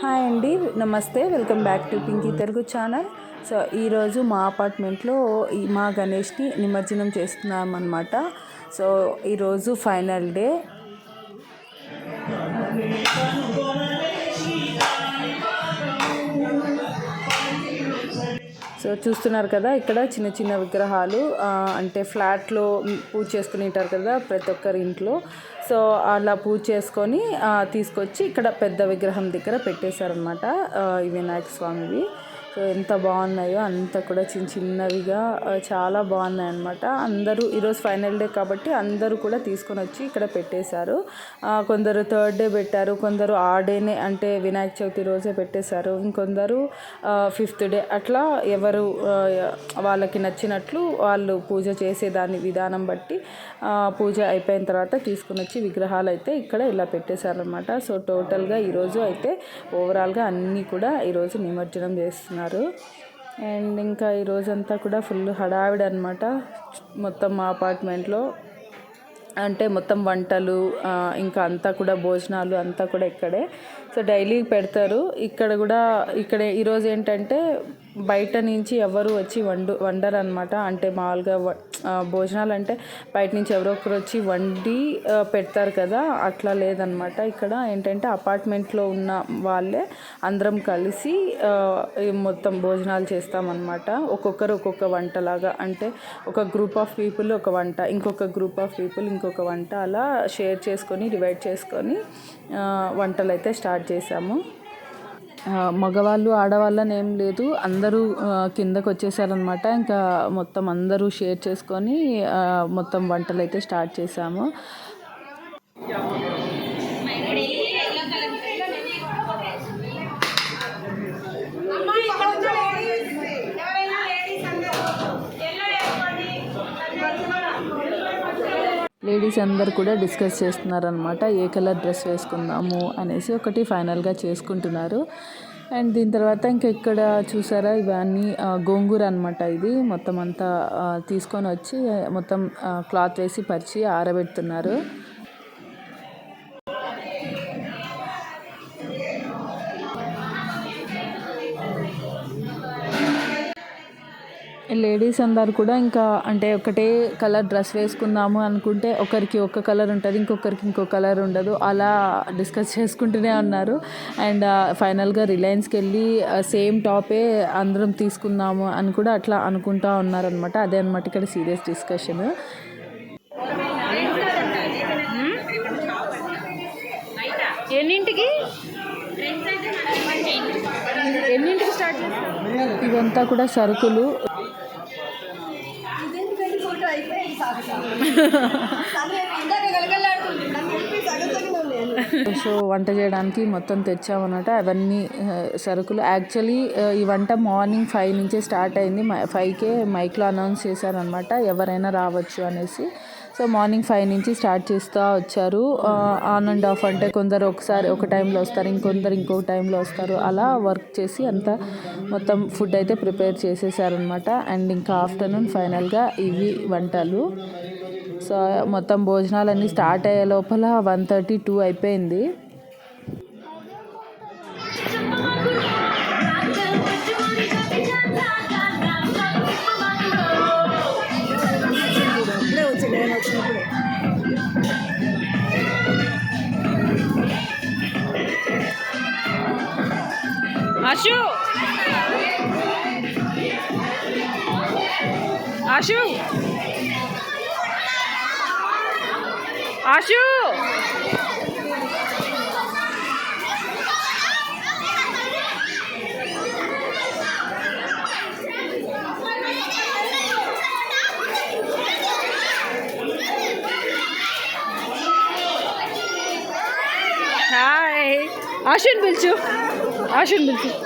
Hi అండి నమస్తే. Welcome back to Pinky Telugu channel. So ఈరోజు మా అపార్ట్మెంట్లో మా గణేష్ని నిమజ్జనం చేస్తున్నాం అనమాట సో ఈరోజు ఫైనల్ డే. సో చూస్తున్నారు కదా ఇక్కడ చిన్న చిన్న విగ్రహాలు ఆ, అంటే ఫ్లాట్లో పూజ చేసుకునేటారు కదా ప్రతి ఒక్కరి ఇంట్లో. సో అలా పూజ చేసుకొని తీసుకొచ్చి ఇక్కడ పెద్ద విగ్రహం దగ్గర పెట్టేశారనమాట ఈ వినాయక స్వామివి. సో ఎంత బాగున్నాయో అంత కూడా చిన్న చిన్నవిగా చాలా బాగున్నాయి అనమాట అందరూ ఈరోజు ఫైనల్ డే కాబట్టి అందరూ కూడా తీసుకొని వచ్చి ఇక్కడ పెట్టేశారు. కొందరు థర్డ్ డే పెట్టారు కొందరు ఆ డేనే అంటే వినాయక చవితి రోజే పెట్టేశారు. ఇంకొందరు ఫిఫ్త్ డే అట్లా ఎవరు వాళ్ళకి నచ్చినట్లు వాళ్ళు పూజ చేసే దాని విధానం బట్టి పూజ అయిపోయిన తర్వాత తీసుకుని వచ్చి విగ్రహాలు అయితే ఇక్కడ ఇలా పెట్టేశారనమాట సో టోటల్గా ఈరోజు అయితే ఓవరాల్గా అన్నీ కూడా ఈరోజు నిమజ్జనం చేస్తున్నారు. అండ్ ఇంకా ఈ రోజంతా కూడా ఫుల్ హడావిడి అనమాట మొత్తం మా అపార్ట్మెంట్లో అంటే మొత్తం వంటలు ఇంకా అంతా కూడా భోజనాలు అంతా కూడా ఇక్కడే. సో డైలీ పెడతారు. ఇక్కడ కూడా ఇక్కడ ఈరోజు ఏంటంటే బయట నుంచి ఎవరు వచ్చి వండు వండరు అనమాట అంటే మామూలుగా భోజనాలు అంటే బయట నుంచి ఎవరో ఒకరు వచ్చి వండి పెడతారు కదా. అట్లా లేదనమాట ఇక్కడ ఏంటంటే అపార్ట్మెంట్లో ఉన్న వాళ్ళే అందరం కలిసి మొత్తం భోజనాలు చేస్తామన్నమాట. ఒక్కొక్కరు ఒక్కొక్క వంటలాగా. అంటే ఒక గ్రూప్ ఆఫ్ పీపుల్ ఒక వంట ఇంకొక గ్రూప్ ఆఫ్ పీపుల్ ఇంకొక వంట అలా షేర్ చేసుకొని డివైడ్ చేసుకొని వంటలు అయితే స్టార్ట్ చేసాము మగవాళ్ళు ఆడవాళ్ళని ఏం లేదు. అందరూ కిందకు వచ్చేసారనమాట ఇంకా మొత్తం అందరూ షేర్ చేసుకొని మొత్తం వంటలు అయితే స్టార్ట్ చేసాము. లేడీస్ అందరు కూడా డిస్కస్ చేస్తున్నారనమాట ఏ కలర్ డ్రెస్ వేసుకుందాము అనేసి ఒకటి ఫైనల్గా చేసుకుంటున్నారు. అండ్ దీని తర్వాత ఇంకా ఇక్కడ చూసారా? ఇవన్నీ గోంగూర అనమాట ఇది. మొత్తం అంతా తీసుకొని వచ్చి మొత్తం క్లాత్ వేసి పరిచి ఆరబెడుతున్నారు. లేడీస్ అందరు కూడా ఇంకా అంటే ఒకటే కలర్ డ్రెస్ వేసుకుందాము అనుకుంటే ఒకరికి ఒక కలర్ ఉంటుంది ఇంకొకరికి ఇంకో కలర్ ఉండదు. అలా డిస్కస్ చేసుకుంటూనే ఉన్నారు. అండ్ ఫైనల్గా రిలయన్స్కి వెళ్ళి సేమ్ టాపే అందరం తీసుకుందాము అని కూడా అట్లా అనుకుంటా ఉన్నారనమాట అదే అనమాట ఇక్కడ సీరియస్ డిస్కషన్. ఎన్నింటికి? ఎన్నింటికి స్టార్ట్ ఇవంతా కూడా సరుకులు. సో వంట చేయడానికి మొత్తం తెచ్చామన్నమాట. అవన్నీ సరుకులు. యాక్చువల్లీ ఈ వంట మార్నింగ్ ఫైవ్ నుంచే స్టార్ట్ అయింది. ఫైవ్కే మైక్లో అనౌన్స్ చేశారనమాట ఎవరైనా రావచ్చు అనేసి. సో మార్నింగ్ ఫైవ్ నుంచి స్టార్ట్ చేస్తూ వచ్చారు. ఆన్ అండ్ ఆఫ్ అంటే కొందరు ఒకసారి ఒక టైంలో వస్తారు ఇంకొందరు ఇంకొక టైంలో వస్తారు. అలా వర్క్ చేసి అంతా మొత్తం ఫుడ్ అయితే ప్రిపేర్ చేసేసారనమాట అండ్ ఇంకా ఆఫ్టర్నూన్ ఫైనల్గా ఇవి వంటలు. సో మొత్తం భోజనాలన్నీ స్టార్ట్ అయ్యే లోపల వన్ థర్టీ టూ అయిపోయింది. ఆశు ఆశు ఆశు హాయ్ ఆశుని పిలుచు ఆశుని పిలుచు వినపడదా నీకు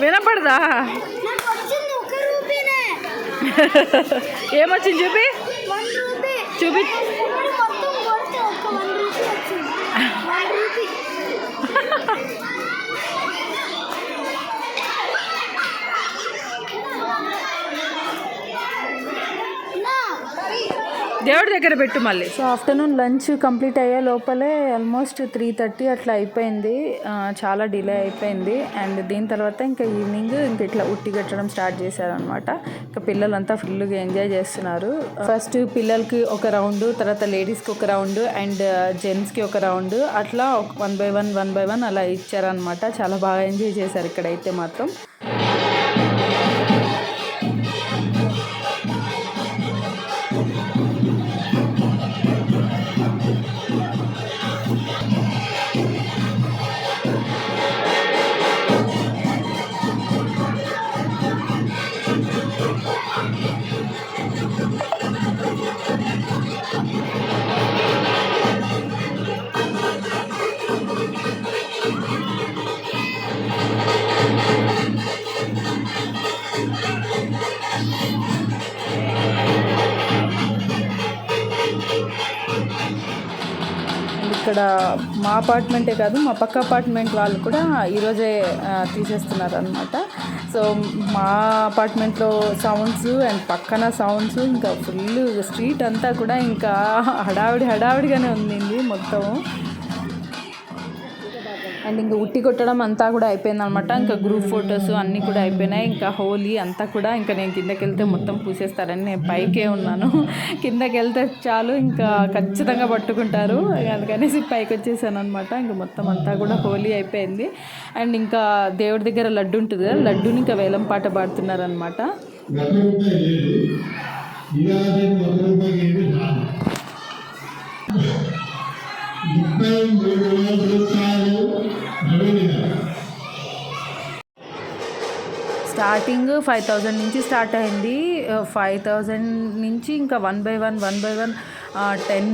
వినపడదా? నాకు ఒక రూపీనే. ఏమొచ్చింది చూపి? చూపి ఇప్పుడు మొత్తం కొడితే ఒక వన్ రూపీ వచ్చింది వన్ రూపీ నా దేవుడి దగ్గర పెట్టు మళ్ళీ. సో ఆఫ్టర్నూన్ లంచ్ కంప్లీట్ అయ్యే లోపలే ఆల్మోస్ట్ త్రీ థర్టీ అట్లా అయిపోయింది. చాలా డిలే అయిపోయింది. అండ్ దీని తర్వాత ఇంకా ఈవినింగ్ ఇంకా ఇట్లా ఉట్టి కట్టడం స్టార్ట్ చేశారనమాట ఇంకా పిల్లలంతా ఫుల్గా ఎంజాయ్ చేస్తున్నారు. ఫస్ట్ పిల్లలకి ఒక రౌండ్ తర్వాత లేడీస్కి ఒక రౌండ్ అండ్ జెంట్స్కి ఒక రౌండ్. అట్లా one by one one by one అలా ఇచ్చారనమాట చాలా బాగా ఎంజాయ్ చేశారు ఇక్కడైతే మాత్రం. ఇక్కడ మా అపార్ట్మెంటే కాదు మా పక్క అపార్ట్మెంట్ వాళ్ళు కూడా ఈరోజే తీసేస్తున్నారు అనమాట సో మా అపార్ట్మెంట్లో సౌండ్స్ అండ్ పక్కన సౌండ్స్ ఇంకా ఫుల్ స్ట్రీట్ అంతా కూడా ఇంకా హడావిడి హడావిడిగానే ఉండింది మొత్తం. అండ్ ఇంకా ఉట్టి కొట్టడం అంతా కూడా అయిపోయింది అనమాట ఇంకా గ్రూప్ ఫొటోస్ అన్నీ కూడా అయిపోయినాయి. ఇంకా హోలీ అంతా కూడా ఇంకా నేను కిందకి వెళ్తే మొత్తం పూసేస్తారని నేను పైకే ఉన్నాను. కిందకి వెళ్తే చాలు ఇంకా ఖచ్చితంగా పట్టుకుంటారు. అందుకనేసి పైకి వచ్చేసాను అనమాట ఇంకా మొత్తం అంతా కూడా హోలీ అయిపోయింది. అండ్ ఇంకా దేవుడి దగ్గర లడ్డు ఉంటుంది కదా లడ్డూని ఇంకా వేలం పాట పాడుతున్నారనమాట ముప్పై మూడు రూపాయలు స్టార్టింగ్ ఫైవ్ థౌజండ్ నుంచి స్టార్ట్ అయింది. ఫైవ్ థౌజండ్ నుంచి ఇంకా one by one one by one ten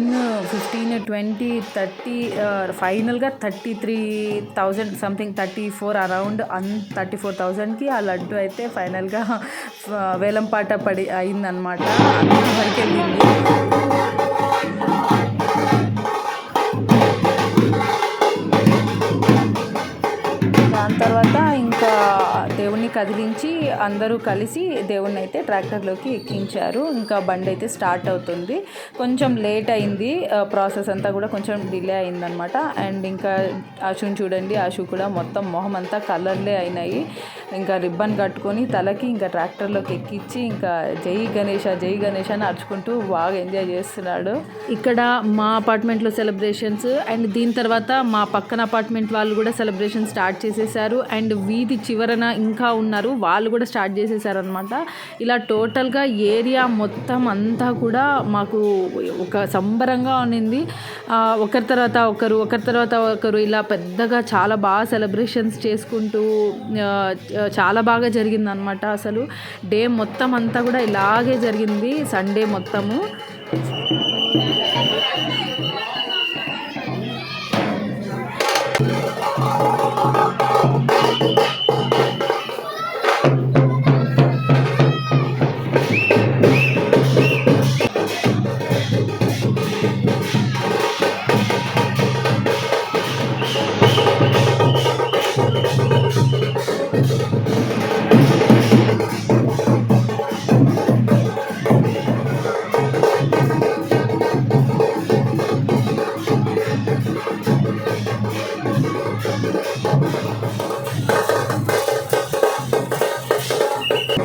fifteen twenty thirty ఫైనల్గా thirty three thousand something thirty four around an thirty four థౌజండ్కి ఆ లడ్డు అయితే ఫైనల్గా వేలంపాట పడి అయిందనమాట అందరి వెళ్ళింది దాని తర్వాత ఇంకా దేవుణ్ణి కదిలించి అందరూ కలిసి దేవుణ్ణి అయితే ట్రాక్టర్లోకి ఎక్కించారు. ఇంకా బండి అయితే స్టార్ట్ అవుతుంది. కొంచెం లేట్ అయింది. ప్రాసెస్ అంతా కూడా కొంచెం డిలే అయిందనమాట అండ్ ఇంకా ఆశుని చూడండి ఆశు కూడా మొత్తం మొహం అంతా కలర్లే అయినాయి. ఇంకా రిబ్బన్ కట్టుకొని తలకి ఇంకా ట్రాక్టర్లోకి ఎక్కించి ఇంకా జై గణేష జై గణేష అని అరుచుకుంటూ బాగా ఎంజాయ్ చేస్తున్నాడు. ఇక్కడ మా అపార్ట్మెంట్లో సెలబ్రేషన్స్ అండ్ దీని తర్వాత మా పక్కన అపార్ట్మెంట్ వాళ్ళు కూడా సెలబ్రేషన్ స్టార్ట్ చేసేసారు. అండ్ వీధి చివరన ఇంకా ఇంకా ఉన్నారు. వాళ్ళు కూడా స్టార్ట్ చేసేసారనమాట ఇలా టోటల్గా ఏరియా మొత్తం అంతా కూడా మాకు ఒక సంబరంగా ఉన్నింది. ఒకరి తర్వాత ఒకరు ఒకరి తర్వాత ఒకరు ఇలా పెద్దగా చాలా బాగా సెలబ్రేషన్స్ చేసుకుంటూ చాలా బాగా జరిగిందనమాట అసలు. డే మొత్తం అంతా కూడా ఇలాగే జరిగింది. సండే మొత్తము.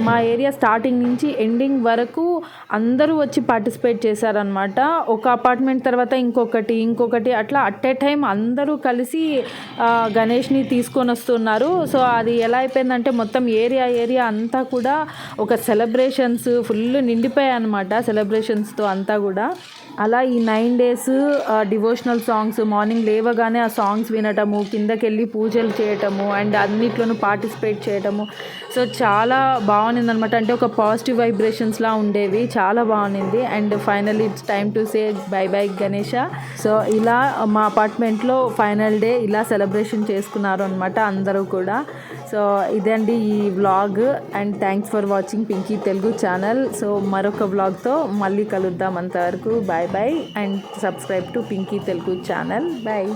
మా ఏరియా స్టార్టింగ్ నుంచి ఎండింగ్ వరకు అందరూ వచ్చి పార్టిసిపేట్ చేశారనమాట ఒక అపార్ట్మెంట్ తర్వాత ఇంకొకటి ఇంకొకటి అట్లా అట్ ఏ టైం అందరూ కలిసి గణేష్ని తీసుకొని వస్తున్నారు. సో అది ఎలా అయిపోయిందంటే మొత్తం ఏరియా ఏరియా అంతా కూడా ఒక సెలబ్రేషన్స్ ఫుల్ నిండిపోయాయి అనమాట సెలబ్రేషన్స్తో అంతా కూడా. అలా ఈ nine days devotional songs morning లేవగానే ఆ సాంగ్స్ వినటము కిందకెళ్ళి పూజలు చేయటము అండ్ అన్నిట్లోనూ పార్టిసిపేట్ చేయటము. సో చాలా బాగుంది అనమాట అంటే ఒక పాజిటివ్ వైబ్రేషన్స్లా ఉండేవి. చాలా బాగుంది and final it's time to say bye bye Ganesha. So ఇలా మా అపార్ట్మెంట్లో ఫైనల్ డే ఇలా సెలబ్రేషన్ చేసుకున్నారు అనమాట అందరూ కూడా. సో ఇదండి ఈ vlog. And thanks for watching Pinky Telugu channel. So మరొక వ్లాగ్తో మళ్ళీ కలుద్దాం అంతవరకు. Bye bye and subscribe to Pinky Telugu channel. Bye